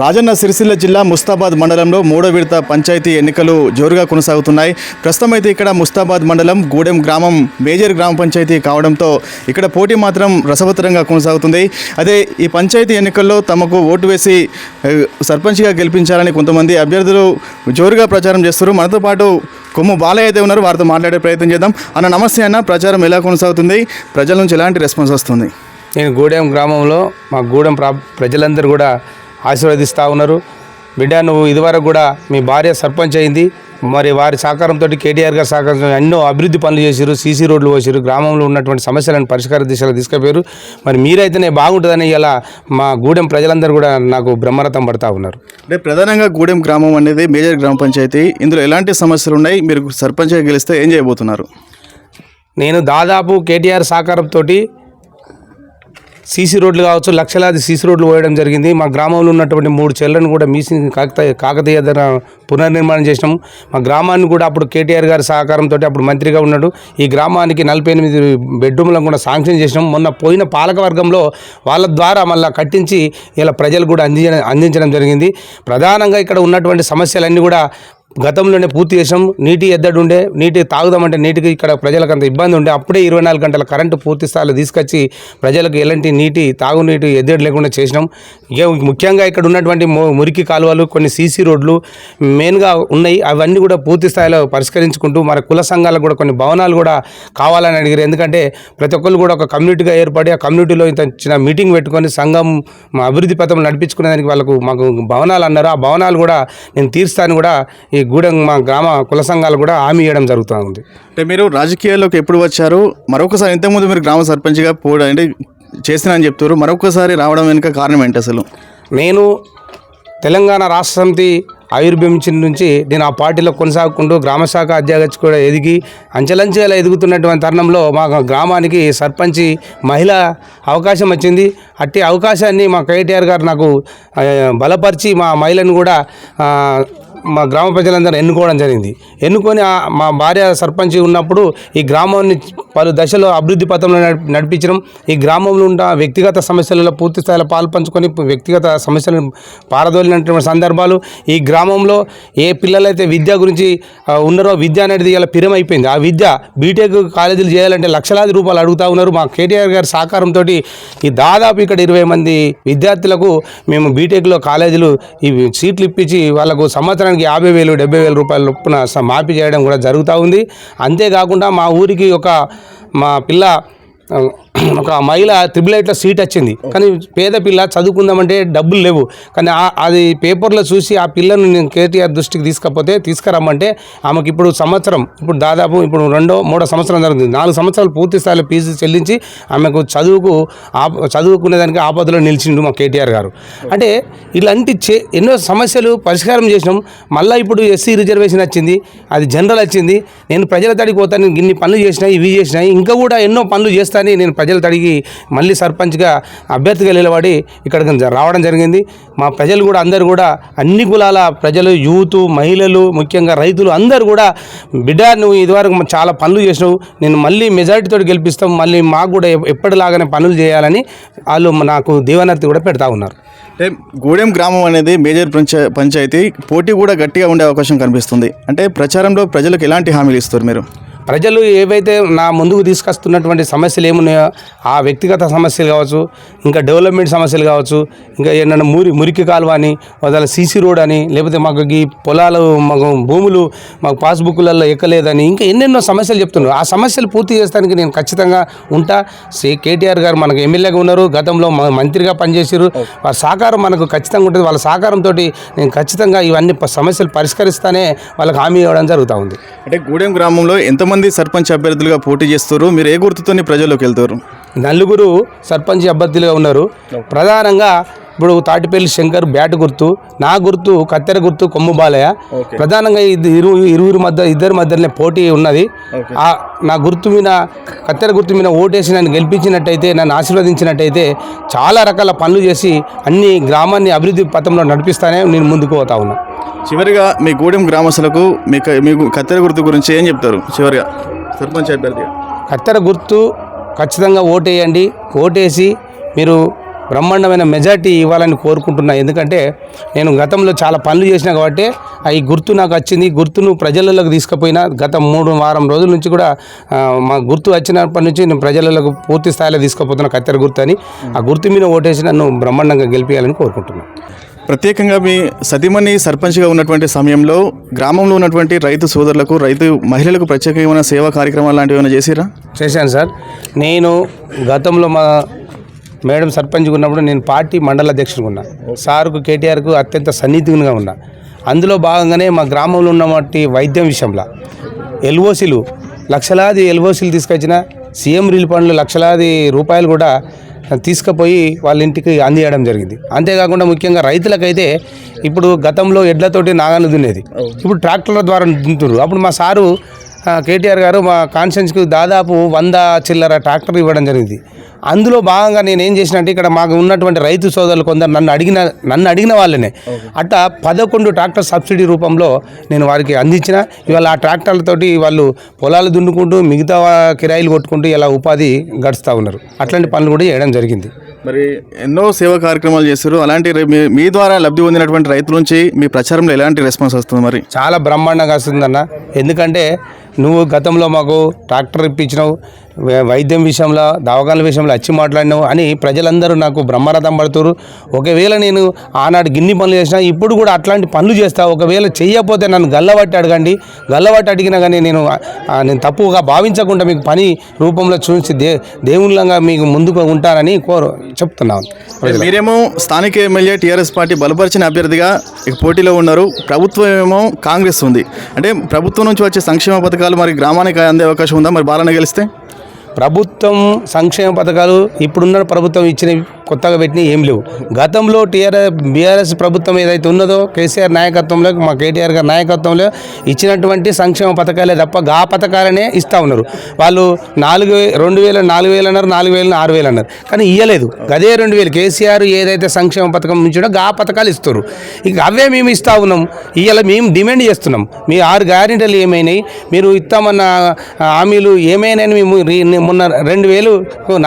రాజన్న సిరిసిల్ల జిల్లా ముస్తాబాద్ మండలంలో మూడో విడత పంచాయతీ ఎన్నికలు జోరుగా కొనసాగుతున్నాయి. ప్రస్తుతం అయితే ఇక్కడ ముస్తాబాద్ మండలం గూడెం గ్రామం మేజర్ గ్రామ పంచాయతీ కావడంతో ఇక్కడ పోటీ మాత్రం రసవత్తరంగా కొనసాగుతుంది. అదే ఈ పంచాయతీ ఎన్నికల్లో తమకు ఓటు వేసి సర్పంచ్గా గెలిపించాలని కొంతమంది అభ్యర్థులు జోరుగా ప్రచారం చేస్తారు మనతో పాటు కొమ్ము బాలయ్య అయితే ఉన్నారు. వారితో మాట్లాడే ప్రయత్నం చేద్దాం. అన్న నమస్తే అన్న. ప్రచారం ఎలా కొనసాగుతుంది? ప్రజల నుంచి ఎలాంటి రెస్పాన్స్ వస్తుంది? నేను గూడెం గ్రామంలో మా గూడెం ప్రా ప్రజలందరూ కూడా ఆశీర్వదిస్తూ ఉన్నారు. బిడ్డ నువ్వు ఇదివరకు కూడా మీ భార్య సర్పంచ్ అయింది. మరి వారి సహకారంతో కేటీఆర్ గారి సహకారంతో ఎన్నో అభివృద్ధి పనులు చేశారు సీసీ రోడ్లు పోసారు గ్రామంలో ఉన్నటువంటి సమస్యలను పరిష్కార దిశలో తీసుకుపోయారు. మరి మీరైతేనే బాగుంటుందని ఇలా మా గూడెం ప్రజలందరూ కూడా నాకు బ్రహ్మరథం పడతా ఉన్నారు. అంటే ప్రధానంగా గూడెం గ్రామం అనేది మేజర్ గ్రామ పంచాయతీ. ఇందులో ఎలాంటి సమస్యలు ఉన్నాయి? మీరు సర్పంచ్గా గెలిస్తే ఏం చేయబోతున్నారు? నేను దాదాపు కేటీఆర్ సహకారంతో సీసీ రోడ్లు కావచ్చు లక్షలాది సీసీ రోడ్లు పోయడం జరిగింది. మా గ్రామంలో ఉన్నటువంటి మూడు చెల్లను కూడా మీసి కాకతీయ కాకతీయ ధర పునర్నిర్మాణం చేసినాం మా గ్రామాన్ని కూడా అప్పుడు కేటీఆర్ గారి సహకారంతో అప్పుడు మంత్రిగా ఉన్నాడు. ఈ గ్రామానికి నలభై ఎనిమిది బెడ్రూమ్లను కూడా శాంక్షన్ చేసినాం మొన్న పోయిన పాలకవర్గంలో వాళ్ళ ద్వారా మళ్ళీ కట్టించి ఇలా ప్రజలు కూడా అందించడం అందించడం జరిగింది. ప్రధానంగా ఇక్కడ ఉన్నటువంటి సమస్యలన్నీ కూడా గతంలోనే పూర్తి చేసాం నీటి ఎద్దడి ఉండే నీటి తాగుదామంటే నీటికి ఇక్కడ ప్రజలకు అంత ఇబ్బంది ఉండే. అప్పుడే ఇరవై నాలుగు గంటల కరెంటు పూర్తి స్థాయిలో తీసుకొచ్చి ప్రజలకు ఎలాంటి నీటి తాగునీటి ఎద్దడి లేకుండా చేసినాం. ముఖ్యంగా ఇక్కడ ఉన్నటువంటి మురికి కాలువలు కొన్ని సీసీ రోడ్లు మెయిన్గా ఉన్నాయి. అవన్నీ కూడా పూర్తి స్థాయిలో పరిష్కరించుకుంటూ మన కుల సంఘాలకు కూడా కొన్ని భవనాలు కూడా కావాలని అడిగారు. ఎందుకంటే ప్రతి ఒక్కరు కూడా ఒక కమ్యూనిటీగా ఏర్పడి ఆ కమ్యూనిటీలో ఇంత చిన్న మీటింగ్ పెట్టుకొని సంఘం మా అభివృద్ధి పథం నడిపించుకునేదానికి వాళ్ళకు మాకు భవనాలు అన్నారు. ఆ భవనాలు కూడా నేను తీరుస్తాను కూడా ఈ గూడెం మా గ్రామ కుల సంఘాలు కూడా హామీ ఇవ్వడం జరుగుతూ ఉంది. అంటే మీరు రాజకీయాల్లోకి ఎప్పుడు వచ్చారు? మరొకసారి ఇంతకుముందు మీరు గ్రామ సర్పంచ్గా పోవడం అంటే చేసిన అని చెప్తారు మరొకసారి రావడం వెనుక కారణం ఏంటి అసలు? నేను తెలంగాణ రాష్ట్ర సమితి ఆవిర్భవించిన నుంచి నేను ఆ పార్టీలో కొనసాగుకుంటూ గ్రామశాఖ అధ్యక్ష కూడా ఎదిగి అంచెలంచెలా ఎదుగుతున్నటువంటి తరుణంలో మా గ్రామానికి సర్పంచి మహిళ అవకాశం వచ్చింది. అట్టి అవకాశాన్ని మా కేటీఆర్ గారు నాకు బలపరిచి మా మహిళను కూడా మా గ్రామ ప్రజలందరూ ఎన్నుకోవడం జరిగింది. ఎన్నుకొని మా భార్య సర్పంచ్ ఉన్నప్పుడు ఈ గ్రామాన్ని పలు దశలో అభివృద్ధి పథంలో నడిపించడం ఈ గ్రామంలో ఉన్న వ్యక్తిగత సమస్యలలో పూర్తి స్థాయిలో పాల్పంచుకొని వ్యక్తిగత సమస్యలను పారదోలినటువంటి సందర్భాలు ఈ గ్రామంలో ఏ పిల్లలైతే విద్య గురించి ఉన్నారో విద్య అనేది ఇలా పిరమైపోయింది. ఆ విద్య బీటెక్ కాలేజీలు చేయాలంటే లక్షలాది రూపాయలు అడుగుతా ఉన్నారు. మా కేటీఆర్ గారి సహకారంతో ఈ దాదాపు ఇక్కడ ఇరవై మంది విద్యార్థులకు మేము బీటెక్లో కాలేజీలు ఈ సీట్లు ఇప్పించి వాళ్ళకు సంవత్సరానికి యాభై వేలు డెబ్బై వేల రూపాయల చొప్పున మాఫీ చేయడం కూడా జరుగుతూ ఉంది. అంతేకాకుండా మా ఊరికి ఒక మా పిల్ల ఒక మహిళ త్రిబుల్ ఎయిట్లో సీట్ వచ్చింది. కానీ పేద పిల్ల చదువుకుందామంటే డబ్బులు లేవు. కానీ అది పేపర్లో చూసి ఆ పిల్లను నేను కేటీఆర్ దృష్టికి తీసుకపోతే తీసుకురమ్మంటే ఆమెకి ఇప్పుడు సంవత్సరం ఇప్పుడు దాదాపు ఇప్పుడు రెండో మూడో సంవత్సరం జరుగుతుంది. నాలుగు సంవత్సరాలు పూర్తి స్థాయిలో ఫీజు చెల్లించి ఆమెకు చదువుకు ఆప చదువుకునేదానికి ఆపదలో నిలిచిండు మా కేటీఆర్ గారు. అంటే ఇలాంటి చే ఎన్నో సమస్యలు పరిష్కారం చేసినాం. మళ్ళీ ఇప్పుడు ఎస్సీ రిజర్వేషన్ వచ్చింది. అది జనరల్ వచ్చింది. నేను ప్రజల తడికి పోతాను ఇన్ని పనులు చేసినాయి ఇవి చేసినాయి ఇంకా కూడా ఎన్నో పనులు చేస్తానని నేను ప్రజలు తడిగి మళ్ళీ సర్పంచ్గా అభ్యర్థిగా నిలబడి ఇక్కడికి జ- రావడం జరిగింది. మా ప్రజలు కూడా అందరూ కూడా అన్ని కులాల ప్రజలు యూత్ మహిళలు ముఖ్యంగా రైతులు అందరూ కూడా బిడ్డ నువ్వు ఇదివరకు చాలా పనులు చేసినావు. నేను మళ్ళీ మెజారిటీతో గెలిపిస్తాం. మళ్ళీ మాకు కూడా ఎప్పటిలాగానే పనులు చేయాలని వాళ్ళు నాకు దీవనర్తి కూడా పెడతా ఉన్నారు. అంటే గూడెం గ్రామం అనేది మేజర్ పంచాయతీ. పోటీ కూడా గట్టిగా ఉండే అవకాశం కనిపిస్తుంది. అంటే ప్రచారంలో ప్రజలకు ఎలాంటి హామీలు ఇస్తారు మీరు? ప్రజలు ఏవైతే నా ముందుకు తీసుకొస్తున్నటువంటి సమస్యలు ఏమున్నాయో ఆ వ్యక్తిగత సమస్యలు కావచ్చు ఇంకా డెవలప్మెంట్ సమస్యలు కావచ్చు ఇంకా ఏంటంటే మురి మురికి కాలువ అని వాళ్ళ సీసీ రోడ్ అని లేకపోతే మాకు ఈ పొలాలు మాకు భూములు మాకు పాస్బుక్లలో ఎక్కలేదని ఇంకా ఎన్నెన్నో సమస్యలు చెప్తున్నారు. ఆ సమస్యలు పూర్తి చేస్తానికి నేను ఖచ్చితంగా ఉంటా. సి కేటీఆర్ గారు మనకు ఎమ్మెల్యేగా ఉన్నారు. గతంలో మంత్రిగా పనిచేసారు వాళ్ళ సహకారం మనకు ఖచ్చితంగా ఉంటుంది. వాళ్ళ సహకారంతో నేను ఖచ్చితంగా ఇవన్నీ సమస్యలు పరిష్కరిస్తానే వాళ్ళకి హామీ ఇవ్వడం జరుగుతూ ఉంది. అంటే గూడెం గ్రామంలో ఎంతమంది సర్పంచ్ అభ్యర్థులుగా పోటీ చేస్తారు మీరు ఏ గుర్తుతోని ప్రజల్లోకి వెళ్తారు నలుగురు సర్పంచ్ అభ్యర్థులుగా ఉన్నారు. ప్రధానంగా ఇప్పుడు తాటిపల్లి శంకర్ బ్యాట్ గుర్తు నా గుర్తు కత్తెర గుర్తు కొమ్ము బాలయ్య. ప్రధానంగా ఇది ఇరు ఇరువురి మధ్య ఇద్దరి మధ్యనే పోటీ ఉన్నది. నా గుర్తు మీద కత్తెర గుర్తు మీద ఓటేసి నన్ను గెలిపించినట్టయితే నన్ను ఆశీర్వదించినట్టయితే చాలా రకాల పనులు చేసి అన్ని గ్రామాన్ని అభివృద్ధి పథంలో నడిపిస్తానే నేను ముందుకు పోతా ఉన్నా. చివరిగా మీ గూడెం గ్రామస్తులకు మీకు మీకు కత్తెర గుర్తు గురించి ఏం చెప్తారు? చివరిగా సర్పంచ్ అభ్యర్థిగా. కత్తెర గుర్తు ఖచ్చితంగా ఓటేయండి. ఓటేసి మీరు బ్రహ్మాండమైన మెజార్టీ ఇవ్వాలని కోరుకుంటున్నా. ఎందుకంటే నేను గతంలో చాలా పనులు చేసిన కాబట్టి ఆ ఈ గుర్తు నాకు వచ్చింది. గుర్తును ప్రజలలోకి తీసుకుపోయినా గత మూడు వారం రోజుల నుంచి కూడా మా గుర్తు వచ్చినప్పటి నుంచి నేను ప్రజలకు పూర్తి స్థాయిలో తీసుకుపోతున్న కత్తెర గుర్తు అని ఆ గుర్తు మీద ఓటేసి నన్ను బ్రహ్మాండంగా గెలిపించాలని కోరుకుంటున్నాను ప్రత్యేకంగా మీ సతీమణి సర్పంచ్గా ఉన్నటువంటి సమయంలో గ్రామంలో ఉన్నటువంటి రైతు సోదరులకు రైతు మహిళలకు ప్రత్యేకమైన సేవా కార్యక్రమాలు లాంటివి ఏమైనా చేసిరా చేశాను సార్. నేను గతంలో మా మేడం సర్పంచ్గా ఉన్నప్పుడు నేను పార్టీ మండల అధ్యక్షుడిగా ఉన్నా. సార్కు కేటీఆర్కు అత్యంత సన్నిహితంగా ఉన్నా. అందులో భాగంగానే మా గ్రామంలో ఉన్నటువంటి వైద్యం విషయంలో ఎల్ఓసీలు లక్షలాది ఎల్ఓసీలు తీసుకొచ్చిన సీఎం రిలీఫ్ ఫండ్లు లక్షలాది రూపాయలు కూడా తీసుకుపోయి వాళ్ళ ఇంటికి అందియడం జరిగింది. అంతేకాకుండా ముఖ్యంగా రైతులకైతే ఇప్పుడు గతంలో ఎడ్లతోటి నాగాలు దున్నేది ఇప్పుడు ట్రాక్టర్ల ద్వారా దున్నుతున్నారు. అప్పుడు మా సారు కేటీఆర్ గారు మా కాన్షియన్స్కి దాదాపు వంద చిల్లర ట్రాక్టర్ ఇవ్వడం జరిగింది. అందులో భాగంగా నేను ఏం చేసినట్టు ఇక్కడ మాకు ఉన్నటువంటి రైతు సోదరులు కొందరు నన్ను అడిగిన నన్ను అడిగిన వాళ్ళనే. అట్టా పదకొండు ట్రాక్టర్ సబ్సిడీ రూపంలో నేను వారికి అందించిన. ఇవాళ ఆ ట్రాక్టర్లతోటి వాళ్ళు పొలాలు దున్నుకుంటూ మిగతా కిరాయిలు కొట్టుకుంటూ ఇలా ఉపాధి గడుస్తూ ఉన్నారు. అట్లాంటి పనులు కూడా చేయడం జరిగింది. మరి ఎన్నో సేవా కార్యక్రమాలు చేస్తారు అలాంటి మీ ద్వారా లబ్ధి పొందినటువంటి రైతుల నుంచి మీ ప్రచారంలో ఎలాంటి రెస్పాన్స్ వస్తుంది మరి? చాలా బ్రహ్మాండంగా వస్తుందన్న. ఎందుకంటే నువ్వు గతంలో మాకు ట్రాక్టర్ ఇప్పించినావు. వైద్యం విషయంలో దవాఖాన విషయంలో వచ్చి మాట్లాడినావు అని ప్రజలందరూ నాకు బ్రహ్మరథం పడుతున్నారు ఒకవేళ నేను ఆనాడు గిన్ని పనులు చేసినా ఇప్పుడు కూడా అట్లాంటి పనులు చేస్తా. ఒకవేళ చెయ్యకపోతే నన్ను గల్లబట్టి అడగండి. గల్లబట్టి అడిగినా కానీ నేను నేను తప్పుగా భావించకుండా మీకు పని రూపంలో చూసి దే దేవుళ్ళంగా మీకు ముందుకు ఉంటానని కోరు చెప్తున్నాను మీరేమో స్థానిక ఎమ్మెల్యే టీఆర్ఎస్ పార్టీ బలపరిచిన అభ్యర్థిగా పోటీలో ఉన్నారు. ప్రభుత్వం ఏమో కాంగ్రెస్ ఉంది. అంటే ప్రభుత్వం నుంచి వచ్చే సంక్షేమ పథకాలు మరి గ్రామానికి అందే అవకాశం ఉందా? మరి బాలన గెలిస్తే? ప్రభుత్వం సంక్షేమ పథకాలు ఇప్పుడున్న ప్రభుత్వం ఇచ్చినవి కొత్తగా పెట్టినవి ఏం లేవు. గతంలో టీఆర్ఎస్ బీఆర్ఎస్ ప్రభుత్వం ఏదైతే ఉన్నదో కేసీఆర్ నాయకత్వంలో మా కేటీఆర్ గారి నాయకత్వంలో ఇచ్చినటువంటి సంక్షేమ పథకాలే తప్ప గా పథకాలనే ఇస్తూ ఉన్నారు. వాళ్ళు నాలుగు రెండు వేల నాలుగు వేలు అన్నారు నాలుగు వేలు ఆరు వేలు అన్నారు. కానీ ఇయ్యలేదు. అదే రెండు వేలు కేసీఆర్ ఏదైతే సంక్షేమ పథకం నుంచో గా పథకాలు ఇస్తారు. ఇక అవే మేము ఇస్తా ఉన్నాం. ఇవాళ మేము డిమాండ్ చేస్తున్నాం. మీ ఆరు గ్యారెంటీలు ఏమైనాయి? మీరు ఇస్తామన్న హామీలు ఏమైనా మేము మొన్న రెండు వేలు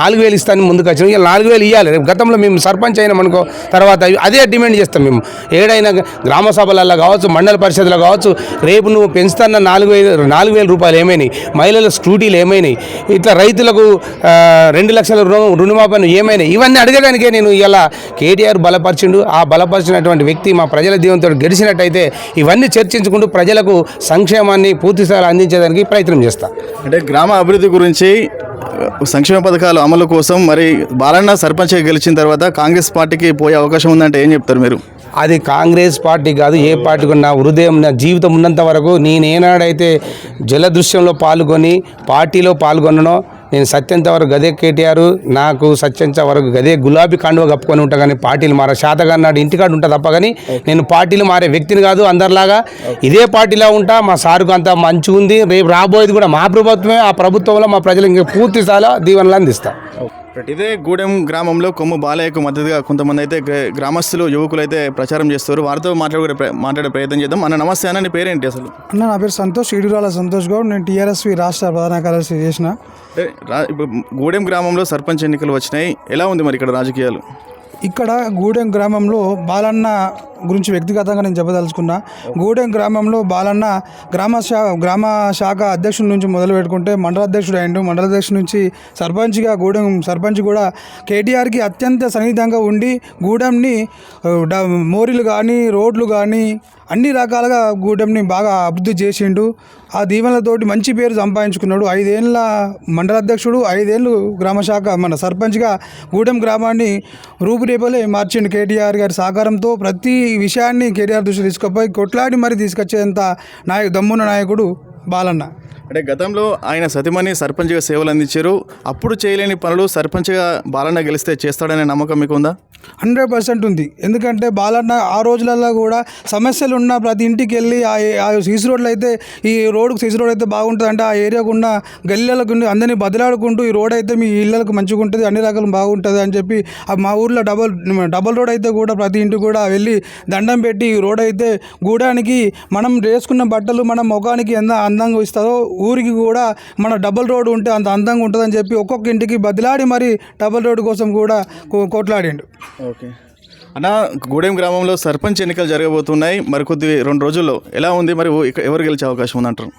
నాలుగు వేలు ఇస్తాను ముందుకు వచ్చినాం. ఇలా నాలుగు వేలు ఇవ్వాలి రేపు గతంలో మేము సర్పంచ్ అయినాం అనుకో తర్వాత అదే డిమాండ్ చేస్తాం మేము. ఏడైనా గ్రామ సభలలో కావచ్చు మండల పరిషత్లో కావచ్చు రేపు నువ్వు పెంచుతున్న నాలుగు వేలు నాలుగు వేల రూపాయలు ఏమైనాయి? మహిళల స్కూటీలు ఏమైనాయి? ఇట్లా రైతులకు రెండు లక్షల రుణ రుణమాపన ఏమైనాయి? ఇవన్నీ అడగడానికే నేను ఇలా కేటీఆర్ బలపరిచిండు. ఆ బలపరిచినటువంటి వ్యక్తి మా ప్రజల దీవంతో గెలిచినట్టయితే ఇవన్నీ చర్చించుకుంటూ ప్రజలకు సంక్షేమాన్ని పూర్తి స్థాయిలో అందించేదానికి ప్రయత్నం చేస్తా. అంటే గ్రామ అభివృద్ధి గురించి సంక్షేమ పథకాలు అమలు కోసం మరి బాలన్న సర్పంచ్ గెలిచిన తర్వాత కాంగ్రెస్ పార్టీకి పోయే అవకాశం ఉందంటే ఏం చెప్తారు మీరు? అది కాంగ్రెస్ పార్టీ కాదు ఏ పార్టీకి నా హృదయం నా జీవితం ఉన్నంత వరకు నేను ఏనాడైతే జలదృశ్యంలో పాల్గొని పార్టీలో పాల్గొననో నేను సత్యంత వరకు గదే కేటీఆర్ నాకు సత్యంత వరకు గదే గులాబీ కాండువ కప్పుకొని ఉంటా కానీ పార్టీలు మారా. శాతగా నాడు ఇంటికాడ ఉంటా తప్ప కానీ నేను పార్టీలు మారే వ్యక్తిని కాదు అందరిలాగా. ఇదే పార్టీలో ఉంటా మా సారుకు అంత మంచి ఉంది రేపు రాబోయేది కూడా మా ప్రభుత్వమే ఆ ప్రభుత్వంలో మా ప్రజలు ఇంకా పూర్తి స్థాయిలో దీవెనలు అందిస్తా. ఇదే గూడెం గ్రామంలో కొమ్ము బాలయ్యకు మద్దతుగా కొంతమంది అయితే గ్ర- గ్రామస్తులు యువకులు అయితే ప్రచారం చేస్తారు. వారితో మాట్లాడే మాట్లాడే ప్రయత్నం చేద్దాం. అన్న నమస్తే అన్న నీ పేరేంటి అసలు? అన్న నా పేరు సంతోష్ ఇడురాల సంతోష్ గౌడ్. నేను టీఆర్ఎస్వి రాష్ట్ర ప్రధాన కార్యదర్శి చేసిన. ఇప్పుడు గూడెం గ్రామంలో సర్పంచ్ ఎన్నికలు వచ్చినాయి. ఎలా ఉంది మరి ఇక్కడ రాజకీయాలు? ఇక్కడ గూడెం గ్రామంలో బాలన్న గురించి వ్యక్తిగతంగా నేను చెప్పదలుచుకున్నా. గూడెం గ్రామంలో బాలన్న గ్రామ శా గ్రామ శాఖ అధ్యక్షుడి నుంచి మొదలు పెట్టుకుంటే మండల అధ్యక్షుడు అయ్యిండు. మండల అధ్యక్షుడి నుంచి సర్పంచ్గా గూడెం సర్పంచ్ కూడా కేటీఆర్కి అత్యంత సన్నిహితంగా ఉండి గూడెంని డ- మోరీలు కానీ రోడ్లు కానీ అన్ని రకాలుగా గూడెంని బాగా అభివృద్ధి చేసిండు. ఆ దీవెనలతోటి మంచి పేరు సంపాదించుకున్నాడు. ఐదేళ్ళ మండల అధ్యక్షుడు ఐదేళ్ళు గ్రామ శాఖ మన సర్పంచ్గా గూడెం గ్రామాన్ని రూపురేపలే మార్చిండు కేటీఆర్ గారి సహకారంతో ప్రతి ఈ విషయాన్ని కేటీఆర్ దృష్టి తీసుకుపోయి కొట్లాడి మరి తీసుకొచ్చేంత నాయ దమ్మున్న నాయకుడు బాలన్న. అంటే గతంలో ఆయన సతిమణి సర్పంచ్గా సేవలు అందించారు. అప్పుడు చేయలేని పనులు సర్పంచ్గా బాలన్న గెలిస్తే చేస్తాడనే నమ్మకం మీకు ఉందా హండ్రెడ్ పర్సెంట్ ఉంది. ఎందుకంటే బాలన్న ఆ రోజులలో కూడా సమస్యలు ఉన్న ప్రతి ఇంటికి వెళ్ళి ఆ ఆ సీసీ రోడ్లు అయితే ఈ రోడ్డు సీసీ రోడ్ అయితే బాగుంటుంది అంటే ఆ ఏరియాకు ఉన్న గల్లీలకు అందరినీ బదిలాడుకుంటూ ఈ రోడ్ అయితే మీ ఇళ్ళకు మంచిగా ఉంటుంది అన్ని రకాలు బాగుంటుంది అని చెప్పి మా ఊర్లో డబల్ డబల్ రోడ్ అయితే కూడా ప్రతి ఇంటికి కూడా వెళ్ళి దండం పెట్టి ఈ రోడ్ అయితే గూడానికి మనం వేసుకున్న బట్టలు మన ముఖానికి ఎంత అందంగా ఇస్తారో ఊరికి కూడా మన డబల్ రోడ్ ఉంటే అంత అందంగా ఉంటుందని చెప్పి ఒక్కొక్క ఇంటికి బదిలాడి మరి డబల్ రోడ్ కోసం కూడా కో- కొట్లాడిండు. ఓకే. అన్న గూడెం గ్రామంలో సర్పంచ్ ఎన్నికలు జరగబోతున్నాయి. మరికొద్ది రెండు రోజుల్లో ఎలా ఉంది? మరి ఎవరు గెలిచే అవకాశం ఉందంటారు?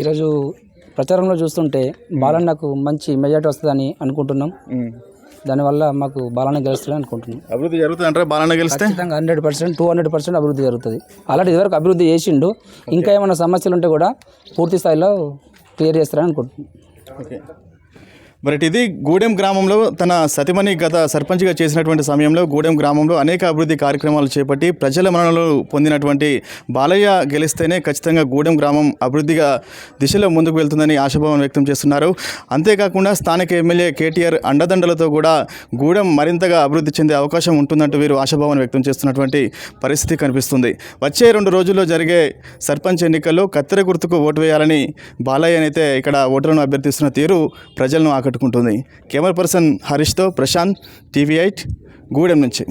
ఈరోజు ప్రచారంలో చూస్తుంటే బాలన్నకు మంచి మెజార్టీ వస్తుందని అనుకుంటున్నాం. దానివల్ల మాకు బాలన్న గెలుస్తుందని అనుకుంటున్నాం. అభివృద్ధి జరుగుతుందంటారా? బాలన్న గెలిస్తే? ఖచ్చితంగా hundred percent two hundred percent అభివృద్ధి జరుగుతుంది. అలాంటి ఇదివరకు అభివృద్ధి చేసిండు ఇంకా ఏమైనా సమస్యలు ఉంటే కూడా పూర్తి స్థాయిలో క్లియర్ చేస్తారని అనుకుంటున్నాం. ఓకే. మరి ఇది గూడెం గ్రామంలో తన సతిమణి గత సర్పంచ్గా చేసినటువంటి సమయంలో గూడెం గ్రామంలో అనేక అభివృద్ధి కార్యక్రమాలు చేపట్టి ప్రజల మన్ననలు పొందినటువంటి బాలయ్య గెలిస్తేనే ఖచ్చితంగా గూడెం గ్రామం అభివృద్ధిగా దిశలో ముందుకు వెళ్తుందని ఆశాభావం వ్యక్తం చేస్తున్నారు. అంతేకాకుండా స్థానిక ఎమ్మెల్యే కేటీఆర్ అండదండలతో కూడా గూడెం మరింతగా అభివృద్ధి చెందే అవకాశం ఉంటుందంటూ వీరు ఆశాభావం వ్యక్తం చేస్తున్నటువంటి పరిస్థితి కనిపిస్తుంది. వచ్చే రెండు రోజుల్లో జరిగే సర్పంచ్ ఎన్నికల్లో కత్తెర గుర్తుకు ఓటు వేయాలని బాలయ్యనైతే ఇక్కడ ఓటర్లను అభ్యర్థిస్తున్న తీరు ప్రజలను ఆకట్టుకుంటుంది కెమెరా పర్సన్ హరీష్తో ప్రశాంత్ టీవీ ఎయిట్ గూడెం నుంచి.